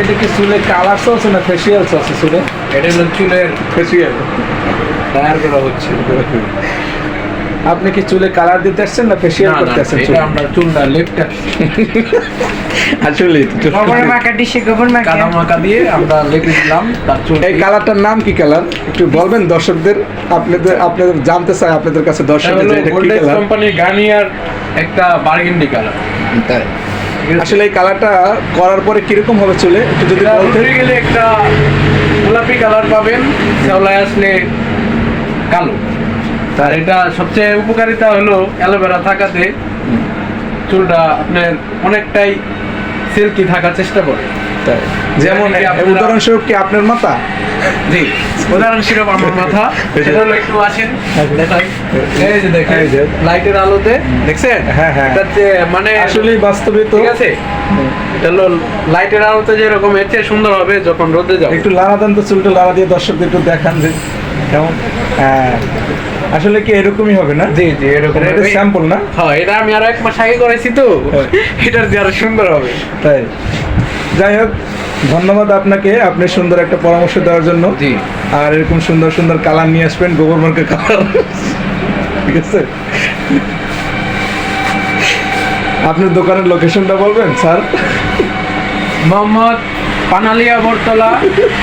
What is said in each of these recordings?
এটা কি চুলে কালার চলছে না ফেসিয়াল চলছে চুলে? এটা হলো চুলের ফেসিয়াল তৈরি করা হচ্ছে। আপনি কি চুলে কালার দিতে আসছেন না ফেসিয়াল না, না, করতে আসছেন এটা আমরা চুলটা লেপটা আসলে গোবর মাখা ডিশে গোবর মাখা। কাদা মাখা দিয়ে আমরা লেপে দিলাম তার চুল এই কালারটার নাম কি কালার একটু বলবেন দর্শকদের আপনাদের আপনাদের জানতে চাই আপনাদের কাছে দর্শকদের এটা কি কালার কোম্পানির গার্নিয়ার একটা বার্গেন্ডি কালার আসলে এই কালারটা করার পরে কীরকম হবে চুলে? একটু যদি বলতে গেলে একটা গোলাপি কালার পাবেন শ্যাওলায় আসলে কালো। আর এটা সবচেয়ে উপকারিতা হলো অ্যালোভেরা থাকাতে চুলটা আপনার অনেকটাই সিল্কি থাকার চেষ্টা করে। যেমন উদাহরণস্বরূপ কি আপনার মাথা? জি উদাহরণস্বরূপ আমার মাথা। সেটা হলো একটু আসেন দেখাই। এই যে দেখেন। লাইটের আলোতে দেখছেন? হ্যাঁ, হ্যাঁ। এটা মানে আসলে বাস্তবে তো। ঠিক আছে? এটা হলো লাইটের আলোতে যেরকম এর চেয়ে সুন্দর হবে যখন রোদে যাবে। একটু লাড়া দেন তো চুলটা লাড়া দিয়ে দর্শকদের একটু দেখান যে কেমন। হ্যাঁ। আসলে কি এরকমই হবে না? জি জি এরকম এটা স্যাম্পল না? হ্যাঁ এটা আমি আরও এক মাস আগে করেছি তো। হ্যাঁ। এটার দিয়ে আরও সুন্দর হবে। তাই। যাই হোক ধন্যবাদ আপনাকে। আপনি সুন্দর একটা পরামর্শ দেওয়ার জন্য। জি। আর এরকম সুন্দর সুন্দর কালার নিয়ে আসবেন গোবর মার্কের কালার। ঠিক আছে? আপনার দোকানের লোকেশনটা বলবেন স্যার? মোহাম্মদ পানালিয়া বরতলা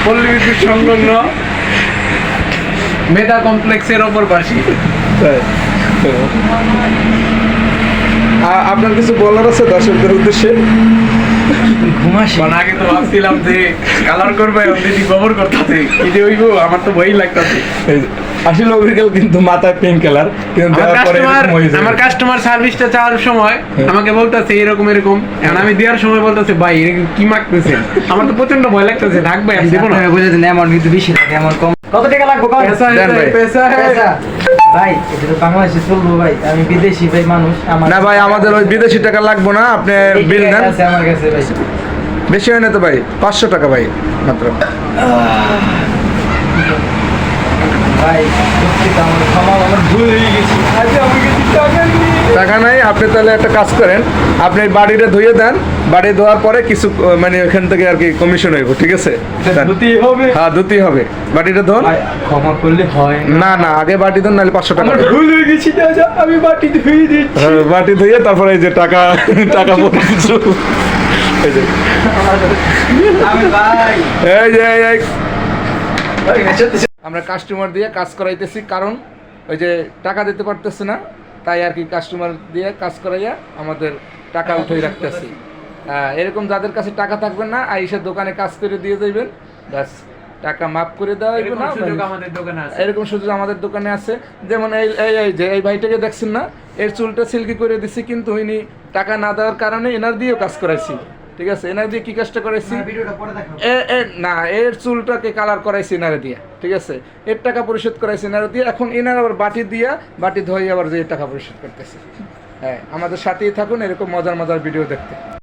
পল্লী বিদ্যুৎ সংলগ্ন মেধা কমপ্লেক্সের ওপর পাশি তাই আপনার কিছু বলার আছে দর্শকদের উদ্দেশ্যে? ঘুমাসি কারণ আগে তো ভাবছিলাম যে কালার করবে দিদি গোবর করতেছে। কি যে হইব আমার তো ভয়ই লাগতেছে। আসলে কিন্তু মাথায় পিঙ্ক কালার কিন্তু দেওয়ার পরে হয়ে। আমার কাস্টমার সার্ভিসটা চাওয়ার সময় আমাকে বলতেছে এরকম এরকম। এখন আমি দেওয়ার সময় বলতেছে ভাই এরকম কি মাগতেছেন আমার তো প্রচণ্ড ভয় লাগতেছে থাকবে আমি দেবো না। বুঝে দিন এমন কিন্তু বেশি থাকে এমন কম কত টাকা লাগবে কত ভাই। পয়সা? ভাই এটা তো বাংলাদেশে চলবো ভাই। আমি বিদেশি ভাই মানুষ আমার না ভাই আমাদের ওই বিদেশি টাকা লাগবো না আপনি বিল দেন আমার কাছে ভাই। বেশি হয় না তো ভাই পাঁচশো টাকা ভাই মাত্র। ভাই আমার ভুল হয়ে গেছে আজ আমার কাছে টাকা টাকা নাই আপনি তাহলে একটা কাজ করেন আপনি বাড়িটা ধুয়ে দেন বাড়ি ধোয়ার পরে কিছু মানে ওখান থেকে আর কি কমিশন হইব ঠিক আছে? হবে? হ্যাঁ ধুতেই হবে। বাড়িটা ধোন। ক্ষমা করলে হয় না। না আগে বাটি ধোন নাহলে পাঁচশো টাকা ভুল হয়ে গেছে আমি বাটি ধুয়ে দিচ্ছি। হ্যাঁ, বাটি ধুয়ে তারপরে এই যে টাকা টাকা পরে কিছু এই যে। এই যে এই- এই। ভাই, সত্যি আমরা কাস্টমার দিয়ে কাজ করাইতেছি কারণ ওই যে টাকা দিতে পারতেছে না তাই আর কি কাস্টমার দিয়ে কাজ করাইয়া আমাদের টাকা উঠে রাখতেছি। আহ, এরকম যাদের কাছে টাকা থাকবে না আইসা দোকানে কাজ করে দিয়ে যাইবেন ব্যাস টাকা মাফ করে দেওয়া হইবে এরকম না সুযোগ মানে- আমাদের দোকানে আছে। এরকম সুযোগ আমাদের দোকানে আছে। যেমন এই এই এই যে এই ভাইটাকে দেখছেন না এর চুলটা সিল্কি করে দিছি কিন্তু ইনি টাকা না দেওয়ার কারণে এনার দিয়েও কাজ করাইছি। ঠিক আছে এনার দিয়ে কি কাজটা করাইছি? এ- না এর চুলটাকে কালার করাইছি এনারে দিয়ে ঠিক আছে? এর টাকা পরিশোধ করাইছি এনারে দিয়ে এখন এনার আবার বাটি দিয়া বাটি ধোয়ে আবার যে টাকা পরিশোধ করতেছে। হ্যাঁ আমাদের সাথেই থাকুন এরকম মজার মজার ভিডিও দেখতে।